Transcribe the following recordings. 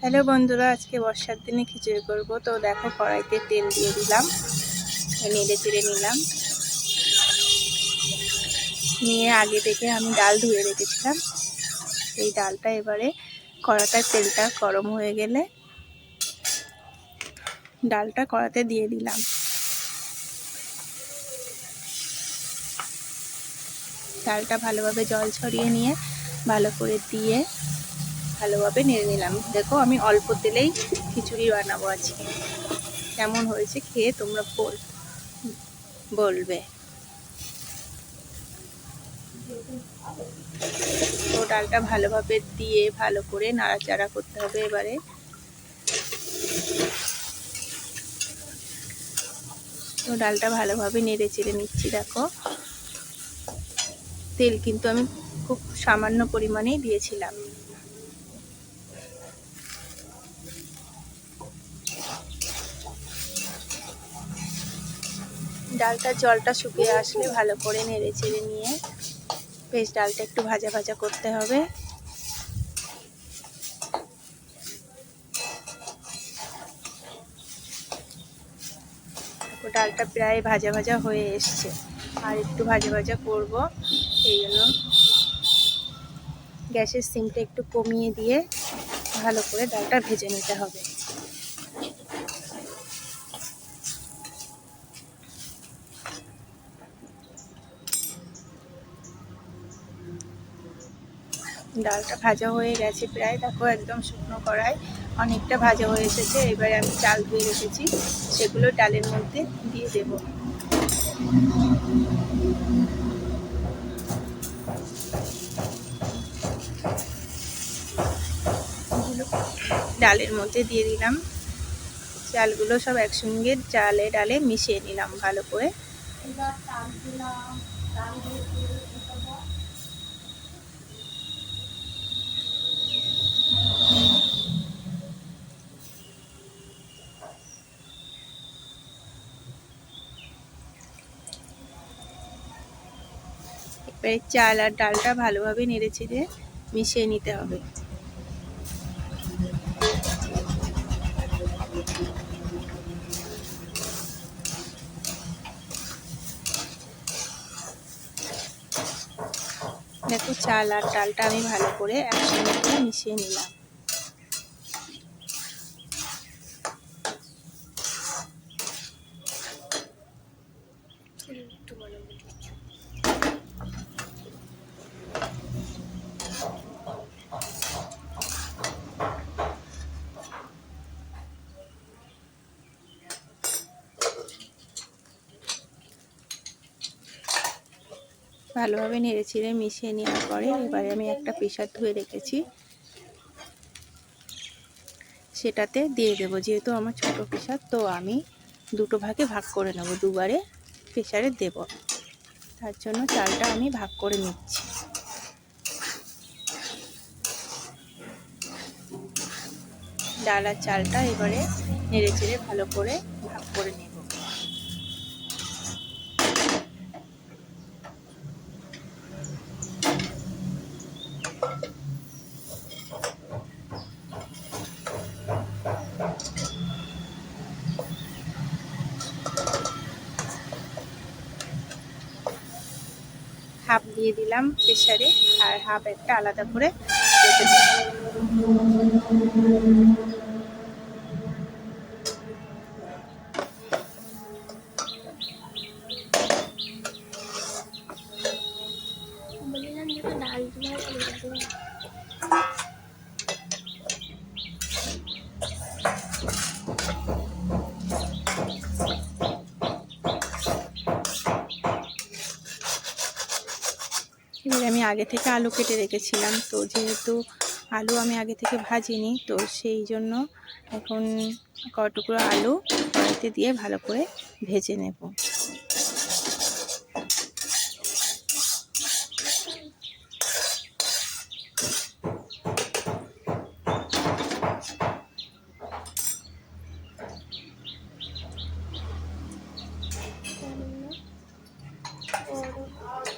Hello বন্ধুরা, আজকে বর্ষার দিনে খিচুড়ি করব। তো দেখো, কড়াইতে তেল দিয়ে দিলাম। নেড়ে চেড়ে নিলাম। নিয়ে আগে থেকে আমি ডাল ধুয়ে রেখেছিলাম। এই ডালটা এবারে কড়াটার তেলটা গরম হয়ে গেলে ডালটা কড়াতে দিয়ে দিলাম। ডালটা ভালোভাবে জল ছড়িয়ে নিয়ে ভালো করে দিয়ে ভালোভাবে নেড়ে নিলাম। দেখো আমি অল্প তেলেই খিচুড়ি বানাবো আজকে। কেমন হয়েছে খেয়ে তোমরা বল, বলবে। তো ডালটা ভালোভাবে দিয়ে ভালো করে নাড়াচাড়া করতে হবে এবারে। তো ডালটা ভালোভাবে নেড়ে চেড়ে নিচ্ছি, দেখো। তেল কিন্তু আমি খুব সামান্য পরিমাণেই দিয়েছিলাম। ডালটার জলটা শুকিয়ে আসলে ভালো করে নেড়ে চেড়ে নিয়ে বেশ ডালটা একটু ভাজা ভাজা করতে হবে। ডালটা প্রায় ভাজা ভাজা হয়ে এসছে। আর একটু ভাজা ভাজা করব সেই জন্য গ্যাসের সিমটা একটু কমিয়ে দিয়ে ভালো করে ডালটা ভেজে নিতে হবে। ডালটা ভাজা হয়ে গেছে প্রায়। দেখো একদম শুকনো কড়াই। অনেকটা ভাজা হয়ে এসেছে। এবারে আমি চাল ধুয়ে রেখেছি। সেগুলো ডালের মধ্যে দিয়ে দেব। ডালের মধ্যে দিয়ে দিলাম। চালগুলো সব একসঙ্গে চালে ডালে মিশিয়ে নিলাম ভালো করে। এবারে চাল আর ডালটা ভালোভাবে নেড়ে চেড়ে মিশিয়ে নিতে হবে। দেখো চাল আর ডালটা আমি ভালো করে একসঙ্গে মিশিয়ে নিলাম। ভালোভাবে নেড়ে মিশিয়ে নেওয়ার পরে এবারে আমি একটা প্রেশার ধুয়ে রেখেছি। সেটাতে দিয়ে দেব, যেহেতু আমার ছোট প্রেশার তো আমি দুটো ভাগে ভাগ করে নেব, দুবারে প্রেশারে দেব। তার জন্য চালটা আমি ভাগ করে নিচ্ছি। ডাল আর চালটা এবারে নেড়ে চেড়ে ভালো করে ভাগ করে নেব। হাফ দিয়ে দিলাম প্রেশারে আর হাফ একটা আলাদা করে রেখে এবার আমি আগে থেকে আলু কেটে রেখেছিলাম। তো যেহেতু আলু আমি আগে থেকে ভাজিনি, তো সেই জন্য এখন কটুকরো আলু কড়াইতে দিয়ে ভালো করে ভেজে নেব।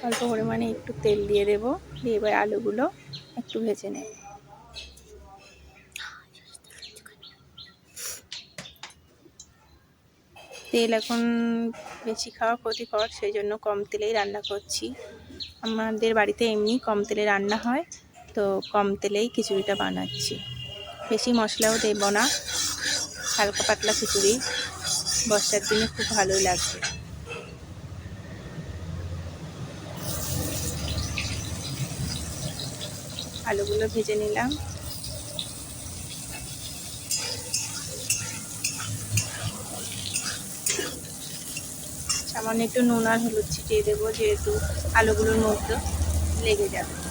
অল্প পরিমাণে একটু তেল দিয়ে দেব। দিয়ে এবার আলুগুলো একটু ভেজে নেব। তেল এখন বেশি খাওয়া ক্ষতিকর, সেই জন্য কম তেলেই রান্না করছি। আমাদের বাড়িতে এমনি কম তেলে রান্না হয়, তো কম তেলেই খিচুড়িটা বানাচ্ছি। বেশি মশলাও দেব না, হালকা পাতলা খিচুড়ি। বর্ষার দিনে খুব ভালোই লাগবে। আলুগুলো ভেজে নিলাম। সামান্য একটু নুন আর হলুদ ছিটিয়ে দেবো, যেহেতু আলুগুলোর মধ্যে লেগে যাবে।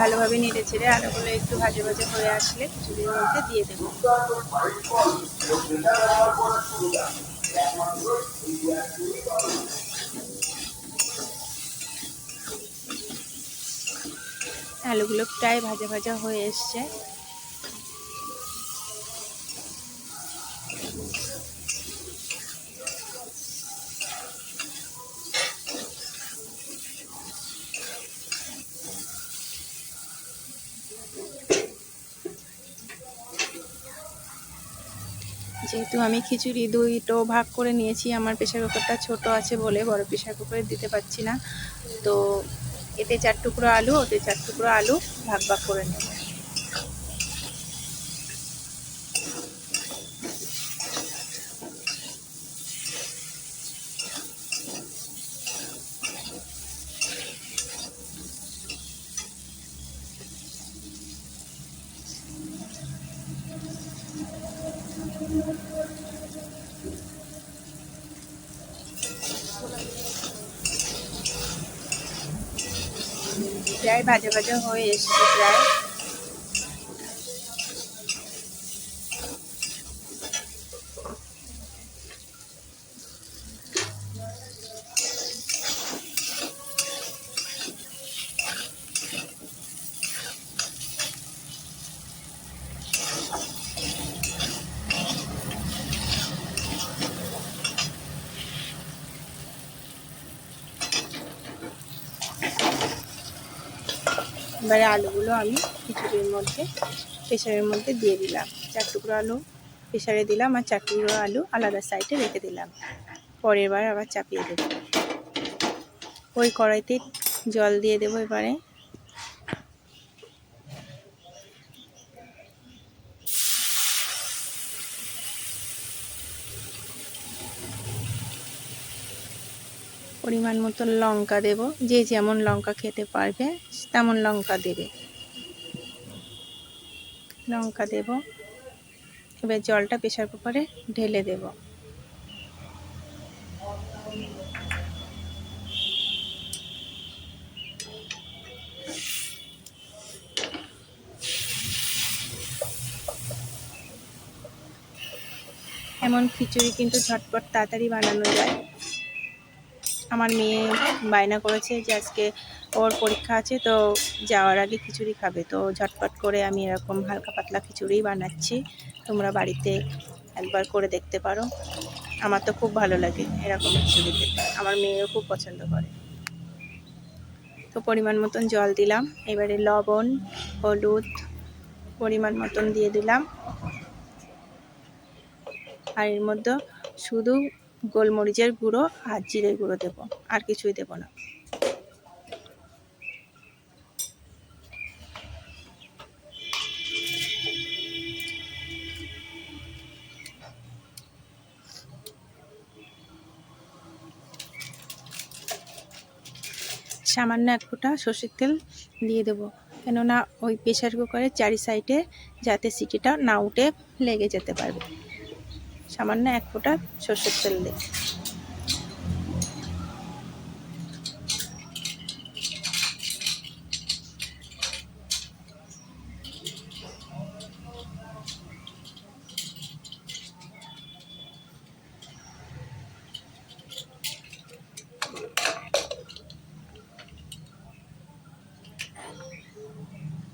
ভালোভাবে নেড়ে ছেড়ে আলুগুলো একটু ভাজে ভাজে হয়ে আসলে খিচুড়ির মধ্যে দিয়ে দেব। আলুগুলো প্রায় ভাজা ভাজা হয়ে এসছে। যেহেতু আমি খিচুড়ি, দুইটো ভাগ করে নিয়েছি, আমার প্রেশার কুকারটা ছোট আছে বলে বড় প্রেশার কুকারে দিতে পারছি না। তো এতে চার টুকরো আলু, ওতে চার টুকরো আলু ভাগ ভাগ করে নেব। প্রায় ভাজা ভাজা হয়ে এসছে প্রায় এবারে আলুগুলো আমি খিচুড়ির মধ্যে প্রেশারের মধ্যে দিয়ে দিলাম। চার টুকরো আলু প্রেশারে দিলাম আর চার টুকরো আলু আলাদা সাইডে রেখে দিলাম। পরের বার আবার চাপিয়ে দেব। ওই কড়াইতে জল দিয়ে দেবো এবারে। পরিমাণ মতো লঙ্কা দেব। যে যেমন লঙ্কা খেতে পারবে, তেমন লঙ্কা দেবে। লঙ্কা দেব। এবার জলটা প্রেশার কুকারে ঢেলে দেব। এমন খিচুড়ি কিন্তু ঝটপট তাড়াতাড়ি বানানো যায়। আমার মেয়ে বায়না করেছে যে আজকে ওর পরীক্ষা আছে, তো যাওয়ার আগে খিচুড়ি খাবে। তো ঝটপট করে আমি এরকম হালকা পাতলা খিচুড়ি বানাচ্ছি। তোমরা বাড়িতে একবার করে দেখতে পারো। আমার তো খুব ভালো লাগে এরকম খিচুড়ি খেতে। আমার মেয়েও খুব পছন্দ করে। তো পরিমাণ মতন জল দিলাম। এবারে লবণ, হলুদ পরিমাণ মতন দিয়ে দিলাম। আর এর মধ্যে শুধু গোলমরিচের গুঁড়ো আর জিরের গুঁড়ো দেবো, আর কিছুই দেবো না। সামান্য এক ফোঁটা সর্ষের তেল দিয়ে দেবো, কেননা ওই প্রেশার কুকারের চারি সাইডে যাতে সিটিটা না উঠে লেগে যেতে পারবে। সামান্য এক ফোঁটা সর্ষের তেল দিয়ে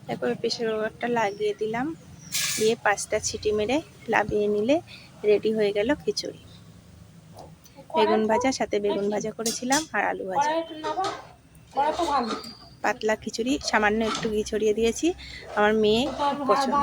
তারপরে প্রেশার কুকারটা লাগিয়ে দিলাম। দিয়ে পাঁচটা ছিটি মেরে লাভিয়ে নিলে রেডি হয়ে গেল খিচুড়ি। বেগুন ভাজা সাথে বেগুন ভাজা করেছিলাম আর আলু ভাজা। পাতলা খিচুড়ি সামান্য একটু ঘি ছড়িয়ে দিয়েছি। আমার মেয়ে পছন্দ।